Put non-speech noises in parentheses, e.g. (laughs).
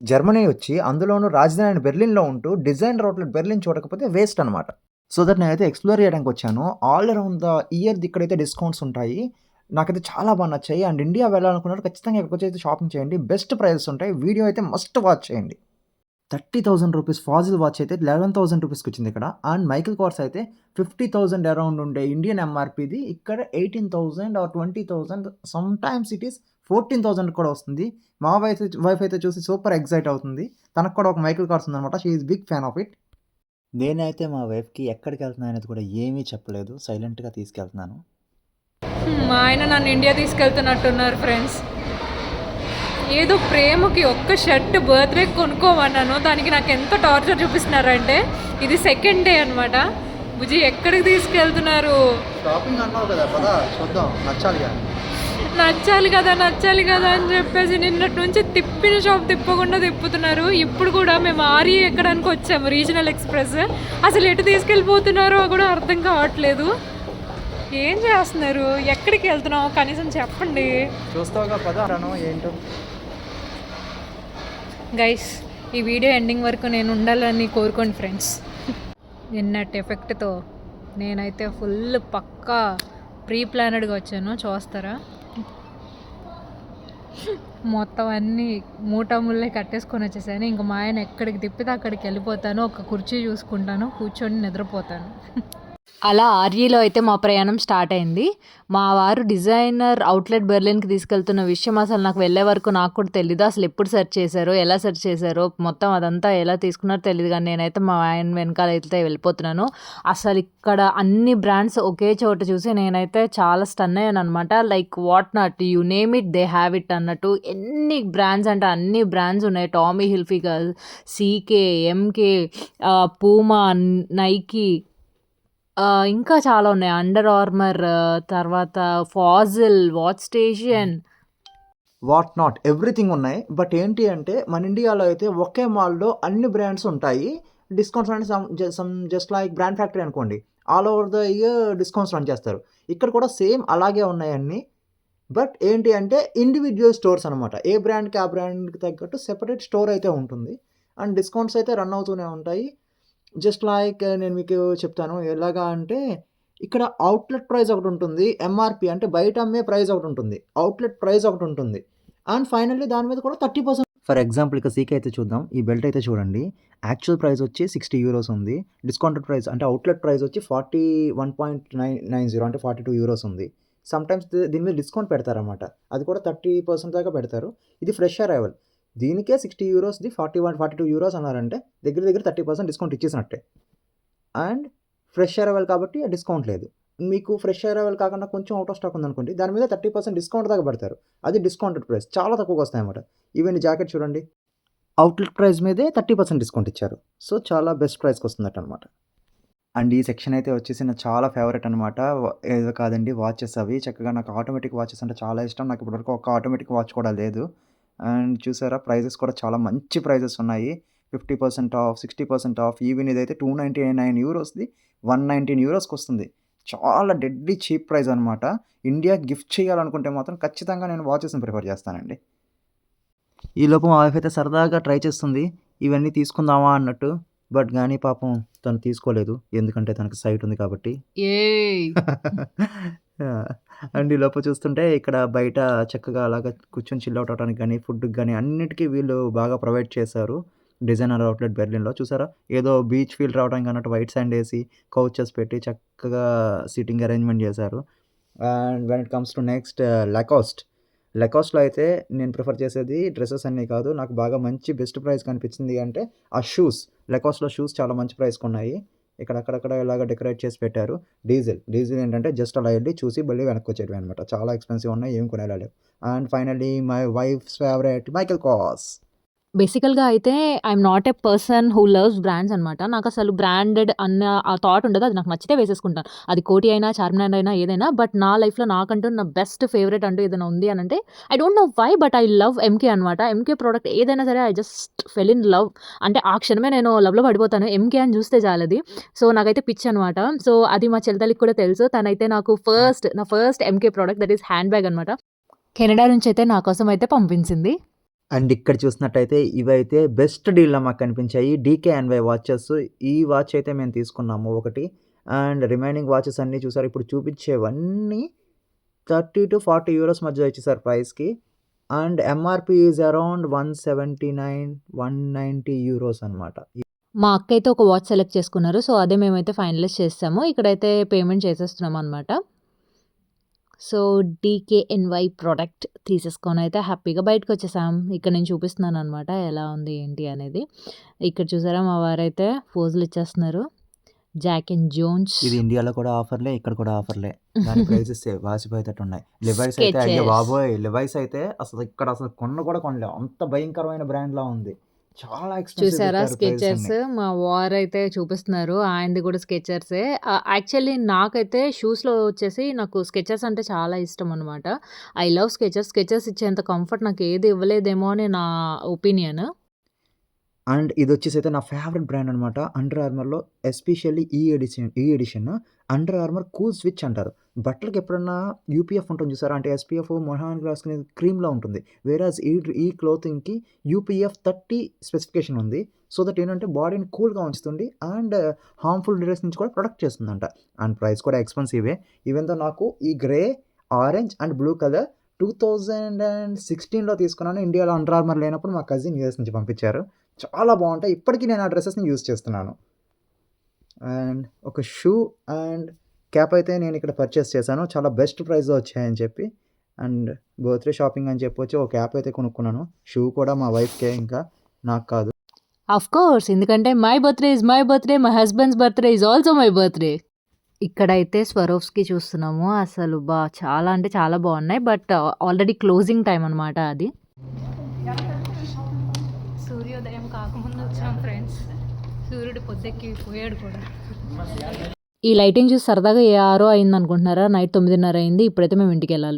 Germany వచ్చి అందులోనూ రాజధాని బెర్లిన్‌లో ఉంటూ డిజైన్ అవుట్‌లెట్ బెర్లిన్ చూడకపోతే వేస్ట్ అనమాట. సో దట్ నేనైతే ఎక్స్‌ప్లోర్ చేయడానికి వచ్చాను. ఆల్ అరౌండ్ ద ఇయర్ ఇక్కడైతే డిస్కౌంట్స్ ఉంటాయి. నాకైతే చాలా బాగా నచ్చాయి. అండ్ ఇండియా వెళ్ళాలనుకున్నారు ఖచ్చితంగా ఇక్కడికొచ్చి అయితే షాపింగ్ చేయండి. బెస్ట్ ప్రైజెస్ ఉంటాయి. వీడియో అయితే మస్ట్ వాచ్ చేయండి. Thirty thousand rupees fossil watch అయితే లెవెన్ థౌసండ్ రూపీస్కి వచ్చింది ఇక్కడ. అండ్ మైకిల్ కార్స్ అయితే 50,000 అరౌండ్ ఉండే ఇండియన్ ఎంఆర్‌పీది ఇక్కడ 18,000 or twenty thousand sometimes it is 14,000 కూడా వస్తుంది. మా వైఫ్ వైఫ్ అయితే చూసి సూపర్ ఎక్సైట్ అవుతుంది. తనకు కూడా ఒక మైకెల్ కార్స్ ఉందనమాట. She is big fan of it. నేనైతే మా వైఫ్‌కి ఎక్కడికెళ్తున్నాను అనేది కూడా ఏమీ చెప్పలేదు. సైలెంట్‌గా తీసుకెళ్తున్నాను. మా ఆయన నన్ను ఇండియా తీసుకెళ్తున్నట్టున్నారు ఫ్రెండ్స్. ఏదో ప్రేమకి ఒక్క షర్ట్ బర్త్‌డేకి కొనుక్కోమన్నాను. దానికి నాకు ఎంత టార్చర్ చూపిస్తున్నారంటే ఇది సెకండ్ డే అనమాట. బుజ్జి ఎక్కడికి తీసుకెళ్తున్నారు? షాపింగ్ అన్నావు కదా! పద చూద్దాం. నచ్చాలిగా. నచ్చాలి కదా! నచ్చాలి కదా! అని చెప్పేసి నిన్నటి నుంచి తిప్పిన షాప్ తిప్పకుండా తిప్పుతున్నారు. ఇప్పుడు కూడా మేము ఆర్ఈ ఎక్కడానికి వచ్చాము రీజనల్ ఎక్స్‌ప్రెస్. అసలు ఎటు తీసుకెళ్ళిపోతున్నారో కూడా అర్థం కావట్లేదు. ఏం చేస్తున్నారు? ఎక్కడికి వెళ్తున్నాం? కనీసం చెప్పండి. చూస్తావుగా ఏంటో. గైస్ ఈ వీడియో ఎండింగ్ వరకు నేను ఉండాలని కోరుకోండి ఫ్రెండ్స్. నిన్నటి ఎఫెక్ట్‌తో నేనైతే ఫుల్ పక్కా ప్రీ ప్లానెడ్‌గా వచ్చాను. చూస్తారా? మొత్తం అన్నీ మూటముల్లే కట్టేసుకొని వచ్చేసాను. ఇంక మా ఆయన ఎక్కడికి తిప్పితే అక్కడికి వెళ్ళిపోతాను. ఒక కుర్చీ చూసుకుంటాను. కూర్చొని నిద్రపోతాను. అలా ఆర్యలో అయితే మా ప్రయాణం స్టార్ట్ అయింది. మా వారు డిజైనర్ అవుట్‌లెట్ బెర్లిన్‌కి తీసుకెళ్తున్న విషయం అసలు నాకు వెళ్ళే వరకు నాకు కూడా తెలీదు. అసలు ఎప్పుడు సెర్చ్ చేశారో, ఎలా సెర్చ్ చేశారో, మొత్తం అదంతా ఎలా తీసుకున్నారో తెలియదు కానీ నేనైతే మా ఆయన వెనకాల అయితే వెళ్ళిపోతున్నాను. అసలు ఇక్కడ అన్ని బ్రాండ్స్ ఒకే చోట చూసి నేనైతే చాలా స్టన్ అయ్యాను అనమాట like what not you name it they have it అన్నట్టు ఎన్ని బ్రాండ్స్ అంటే అన్ని బ్రాండ్స్ ఉన్నాయి. Tommy Hilfiger, CK, MK, Puma, Nike ఇంకా చాలా ఉన్నాయి. అండర్ ఆర్మర్ తర్వాత Fossil, Watch Station. What not everything ఉన్నాయి. బట్ ఏంటి అంటే మన ఇండియాలో అయితే ఒకే మాల్‌లో అన్ని బ్రాండ్స్ ఉంటాయి. డిస్కౌంట్స్ అంటే some some just like brand factory అనుకోండి. All over the year discounts run చేస్తారు. ఇక్కడ కూడా సేమ్ అలాగే ఉన్నాయన్నీ బట్ ఏంటి అంటే ఇండివిడ్యువల్ స్టోర్స్ అనమాట. ఏ బ్రాండ్‌కి ఆ బ్రాండ్‌కి తగ్గట్టు సెపరేట్ స్టోర్ అయితే ఉంటుంది. అండ్ డిస్కౌంట్స్ అయితే రన్ అవుతూనే ఉంటాయి. జస్ట్ లైక్ నేను మీకు చెప్తాను. ఎలాగా అంటే ఇక్కడ అవుట్‌లెట్ ప్రైస్ ఒకటి ఉంటుంది. ఎంఆర్పి అంటే బయట అమ్మే ప్రైస్ ఒకటి ఉంటుంది. అవుట్‌లెట్ ప్రైస్ ఒకటి ఉంటుంది. అండ్ ఫైనల్లీ దాని మీద కూడా 30% ఫర్ ఎగ్జాంపుల్ ఇక సీకే అయితే చూద్దాం. ఈ బెల్ట్ అయితే చూడండి. యాక్చువల్ ప్రైస్ వచ్చి 60 యూరోస్ ఉంది. డిస్కౌంటెడ్ ప్రైస్ అంటే అవుట్‌లెట్ ప్రైస్ వచ్చి 41.990 అంటే 42 యూరోస్ ఉంది. సమ్‌టైమ్స్ దీని మీద డిస్కౌంట్ పెడతారనమాట. అది కూడా 30% దాకా పెడతారు. ఇది ఫ్రెష్ అరైవల్. దీనికే 60 యూరోస్‌ది 41, 42 యూరోస్ అన్నారంటే దగ్గర దగ్గర 30% డిస్కౌంట్ ఇచ్చేసినట్టే. అండ్ ఫ్రెష్ అరైవల్ కాబట్టి డిస్కౌంట్ లేదు. మీకు ఫ్రెష్ అరైవల్ కాకుండా కొంచెం అవుట్ ఆఫ్ స్టాక్ ఉందనుకోండి. దాని మీద 30% డిస్కౌంట్ దాకా పడతారు అది డిస్కౌంటెడ్ ప్రైస్. చాలా తక్కువగా వస్తాయన్నమాట. ఈవెన్ జాకెట్ చూడండి. అవుట్‌లెట్ ప్రైస్ మీదే 30% డిస్కౌంట్ ఇచ్చారు. సో చాలా బెస్ట్ ప్రైస్‌కి వస్తుందటనమాట. అండ్ ఈ సెక్షన్ అయితే వచ్చేసి నాకు చాలా ఫేవరెట్ అనమాట. ఏదో కాదండి వాచెస్ అవి. చక్కగా నాకు ఆటోమేటిక్ వాచెస్ అంటే చాలా ఇష్టం. నాకు ఇప్పటివరకు ఒక ఆటోమేటిక్ వాచ్ కూడా లేదు. అండ్ చూసారా ప్రైజెస్ కూడా చాలా మంచి ప్రైజెస్ ఉన్నాయి. 50% ఆఫ్, 60% ఆఫ్ ఈవెన్ ఇదైతే 299 యూరోస్‌ది 119 యూరోస్‌కి వస్తుంది. చాలా డెడ్లీ చీప్ ప్రైస్ అనమాట. ఇండియాకి గిఫ్ట్ చేయాలనుకుంటే మాత్రం ఖచ్చితంగా నేను వాచెస్‌ని ప్రిఫర్ చేస్తానండి. ఈలోపు మా వైఫ్ అయితే సరదాగా ట్రై చేస్తుంది. ఇవన్నీ తీసుకుందామా అన్నట్టు. బట్ గానీ పాపం తను తీసుకోలేదు. ఎందుకంటే తనకి సైట్ ఉంది కాబట్టి. (laughs) అండ్ అండ్ ఈలోపు చూస్తుంటే ఇక్కడ బయట చక్కగా అలాగా కూర్చొని చిల్ ఔట్ అవ్వడానికి ఫుడ్ ఫుడ్‌కి అన్నిటికీ అన్నిటికి వీళ్ళు బాగా ప్రొవైడ్ చేశారు. డిజైనర్ అవుట్‌లెట్ బెర్లిన్‌లో చూసారా? ఏదో బీచ్ ఫీల్ రావడానికి అన్నట్టు వైట్ సాండ్ ఏసి, కౌచెస్ పెట్టి చక్కగా సీటింగ్ అరేంజ్‌మెంట్ చేశారు. And when it comes to next Lacoste. లకాస్ట్‌లో అయితే నేను ప్రిఫర్ చేసేది డ్రెసెస్ అన్నీ కాదు. నాకు బాగా మంచి బెస్ట్ ప్రైస్‌కి అనిపించింది అంటే ఆ షూస్. లకాస్ట్‌లో షూస్ చాలా మంచి ప్రైస్‌కున్నాయి. ఇక్కడ అక్కడక్కడ ఇలాగ డెకరేట్ చేసి పెట్టారు. డీజిల్. డీజిల్ ఏంటంటే జస్ట్ అలా వెళ్ళి చూసి మళ్ళీ వెనక్కి వచ్చేయడమే అనమాట. చాలా ఎక్స్‌పెన్సివ్ ఉన్నాయి. ఏం కొనేలా లేవు. And finally my wife's favourite Michael Kors బేసికల్‌గా అయితే I'm not a person who loves brands అనమాట. నాకు అసలు బ్రాండెడ్ అన్న ఆ థాట్ ఉండదు. అది నాకు నచ్చితే వేసేసుకుంటాను. అది కోటి అయినా, చార్మినార్ అయినా ఏదైనా. బట్ నా లైఫ్‌లో నాకంటూ నా బెస్ట్ ఫేవరెట్ అంటూ ఏదైనా ఉంది అని అంటే I don't know why but I love MK అనమాట. ఎంకే ప్రోడక్ట్ ఏదైనా సరే I just fell in love. అంటే ఆ క్షణమే నేను లవ్‌లో పడిపోతాను. ఎంకే అని చూస్తే చాలది. సో నాకైతే పిచ్ అనమాట సో అది మా చెల్లితల్లికి కూడా తెలుసు. తనైతే నాకు ఫస్ట్ నా first MK product that is handbag అనమాట. కెనడా నుంచి అయితే నా కోసం అయితే పంపించింది. అండ్ ఇక్కడ చూసినట్టయితే ఇవైతే బెస్ట్ డీల్‌లో మాకు కనిపించాయి. DK N Y watches. ఈ వాచ్ అయితే మేము తీసుకున్నాము ఒకటి. అండ్ రిమైనింగ్ వాచెస్ అన్నీ చూసారు. ఇప్పుడు చూపించేవన్నీ 30-40 యూరోస్ మధ్య ఇచ్చేసారు ప్రైస్‌కి. And MRP is around 179, 190 euros అనమాట. మా అక్క అయితే ఒక వాచ్ సెలెక్ట్ చేసుకున్నారు. సో, అదే మేమైతే ఫైనలైజ్ చేస్తాము ఇక్కడైతే పేమెంట్ చేసేస్తున్నాం అనమాట సో, డీకేఎన్‌వై ప్రొడక్ట్ తీసేసుకొనైతే హ్యాపీగా బయటకొచ్చేసాం. ఇక్కడ నేను చూపిస్తున్నాననమాట ఎలా ఉంది ఏంటి అనేది. ఇక్కడ చూసారా మా వారైతే పోజులు ఇచ్చేస్తున్నారు. Jack and Jones. ఇది ఇండియాలో కూడా ఆఫర్‌లే. ఇక్కడ కూడా ఆఫర్‌లే. దాని (laughs) ప్రైజెస్ వాసిపోయేటట్టున్నాయి. లివైస్ అయితే అయ్య. బాబోయ్! లివైస్ అయితే అసలు ఇక్కడ అసలు కొన్న కూడా కొనలేం. అంత భయంకరమైన బ్రాండ్‌లా ఉంది. చాలా చూసారా స్కెచర్స్. మా వారైతే చూపిస్తున్నారు. ఆయనది కూడా స్కెచర్సే. యాక్చువల్లీ నాకైతే షూస్‌లో వచ్చేసి నాకు స్కెచర్స్ అంటే చాలా ఇష్టం అనమాట. I love Skechers. స్కెచర్స్ ఇచ్చేంత కంఫర్ట్ నాకు ఏది ఇవ్వలేదేమో అని నా ఒపీనియన్. అండ్ ఇదొచ్చేసి అయితే నా ఫేవరెట్ బ్రాండ్ అనమాట. అండర్ ఆర్మర్‌లో ఎస్పెషల్లీ ఈ ఎడిషన్ ఈ edition Under Armour cool switch అంటారు. బట్టలకు ఎప్పుడన్నా యూపీఎఫ్ ఉంటుంది చూసారా? అంటే ఎస్పీఎఫ్ మొహానికి రాసుకునే క్రీమ్‌లా ఉంటుంది. వేరాజ్ ఈ ఈ క్లోతింగ్‌కి యూపీఎఫ్ 30 స్పెసిఫికేషన్ ఉంది. సో దట్ ఏంటంటే బాడీని కూల్‌గా ఉంచుతుంది. అండ్ హార్మ్‌ఫుల్ రేస్ నుంచి కూడా ప్రొటెక్ట్ చేస్తుందంట. అండ్ ప్రైస్ కూడా ఎక్స్‌పెన్సివే. ఈవెన్ దో నాకు ఈ grey, orange and blue colour 2016లో తీసుకున్నాను. ఇండియాలో అండర్ ఆర్మర్ లేనప్పుడు మా కజిన్ యూఎస్ నుంచి పంపించారు. చాలా బాగుంటాయి ఇప్పటికీ నేను ఆ డ్రెస్సెస్ని యూజ్ చేస్తున్నాను. అండ్ ఒక షూ అండ్ క్యాప్ అయితే నేను ఇక్కడ పర్చేస్ చేశాను. చాలా బెస్ట్ ప్రైస్‌లో వచ్చాయని చెప్పి. అండ్ బర్త్‌డే షాపింగ్ అని చెప్పొచ్చు. ఒక క్యాప్ అయితే కొనుక్కున్నాను. షూ కూడా మా వైఫ్‌కే ఇంకా నాకు కాదు. ఆఫ్‌కోర్స్ ఎందుకంటే my birthday is my birthday. My husband's birthday is also my birthday. ఇక్కడైతే స్వరోవ్స్కి చూస్తున్నాము. అసలు బా చాలా అంటే చాలా బాగున్నాయి. బట్ ఆల్రెడీ క్లోజింగ్ టైమ్ అనమాట అది. సూర్యోదయం కాకముందు వచ్చాం ఫ్రెండ్స్. సూర్యుడు పొద్దెక్కి పోయాడు కూడా. ఈ లైటింగ్ చూసి సరదాగా ఏ ఆరో అయింది అనుకుంటున్నారా? నైట్ 9:30 అయింది. ఇప్పుడైతే మేము ఇంటికెళ్ళాలి.